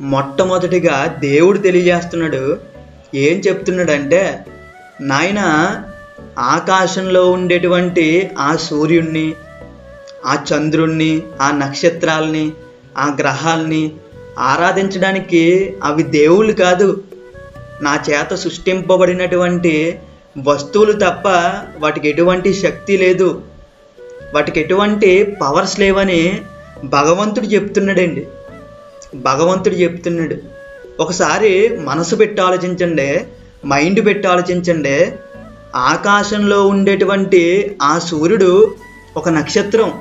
మొట్టమొదటిగా దేవుడు తెలియజేస్తున్నాడు. ఏం చెప్తున్నాడంటే నాయన ఆకాశంలో ఉండేటువంటి ఆ సూర్యుణ్ణి ఆ చంద్రుణ్ణి ఆ నక్షత్రాల్ని ఆ గ్రహాల్ని ఆరాధించడానికి అవి దేవుళ్ళు కాదు. నా చేత సృష్టింపబడినటువంటి వస్తువులు తప్ప వాటికి ఎటువంటి శక్తి లేదు. వాటికి ఎటువంటి పవర్స్ లేవని భగవంతుడు చెప్తున్నాడండి. భగవంతుడు చెప్తున్నాడు ఒకసారి మనసు పెట్టి ఆలోచించండి మైండ్ పెట్టి ఆలోచించండి. ఆకాశంలో ఉండేటువంటి ఆ సూర్యుడు ఒక నక్షత్రం.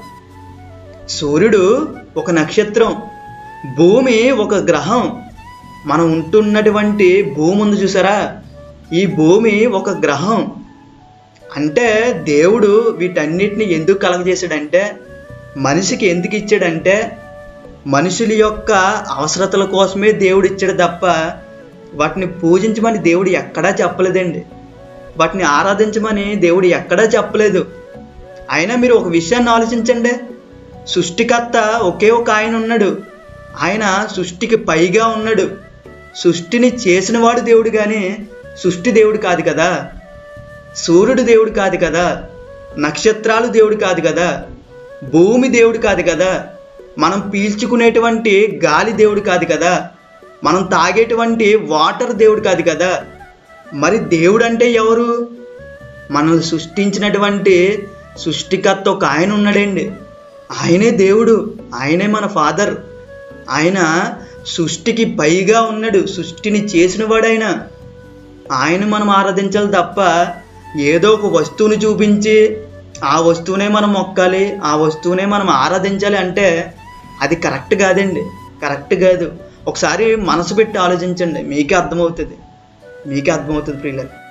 సూర్యుడు ఒక నక్షత్రం. భూమి ఒక గ్రహం. మనం ఉంటున్నటువంటి భూమి ఉంది చూసారా? ఈ భూమి ఒక గ్రహం. అంటే దేవుడు వీటన్నిటిని ఎందుకు కలగజేశాడంటే మనిషికి ఎందుకు ఇచ్చాడంటే మనుషుల యొక్క అవసరతల కోసమే దేవుడు ఇచ్చాడు తప్ప వాటిని పూజించమని దేవుడు ఎక్కడా చెప్పలేదండి. వాటిని ఆరాధించమని దేవుడు ఎక్కడా చెప్పలేదు. అయినా మీరు ఒక విషయాన్ని ఆలోచించండి. సృష్టికర్త ఒకే ఒక ఆయన ఉన్నాడు. ఆయన సృష్టికి పైగా ఉన్నాడు. సృష్టిని చేసినవాడు దేవుడు కానీ సృష్టి దేవుడు కాదు కదా. సూర్యుడు దేవుడు కాదు కదా. నక్షత్రాలు దేవుడు కాదు కదా. భూమి దేవుడు కాదు కదా. మనం పీల్చుకునేటువంటి గాలి దేవుడు కాదు కదా. మనం తాగేటువంటి వాటర్ దేవుడు కాదు కదా. మరి దేవుడు అంటే ఎవరు? మనం సృష్టించినటువంటి సృష్టికర్త ఒక ఆయన ఉన్నాడండి. ఆయనే దేవుడు. ఆయనే మన ఫాదర్. ఆయన సృష్టికి పైగా ఉన్నాడు. సృష్టిని చేసినవాడు ఆయన ఆయన మనం ఆరాధించాలి తప్ప ఏదో ఒక వస్తువుని చూపించి ఆ వస్తువునే మనం మొక్కాలి ఆ వస్తువునే మనం ఆరాధించాలి అంటే అది కరెక్ట్ కాదండి. కరెక్ట్ కాదు. ఒకసారి మనసు పెట్టి ఆలోచించండి. మీకే అర్థమవుతుంది. మీకే అర్థమవుతుంది ప్రియులకు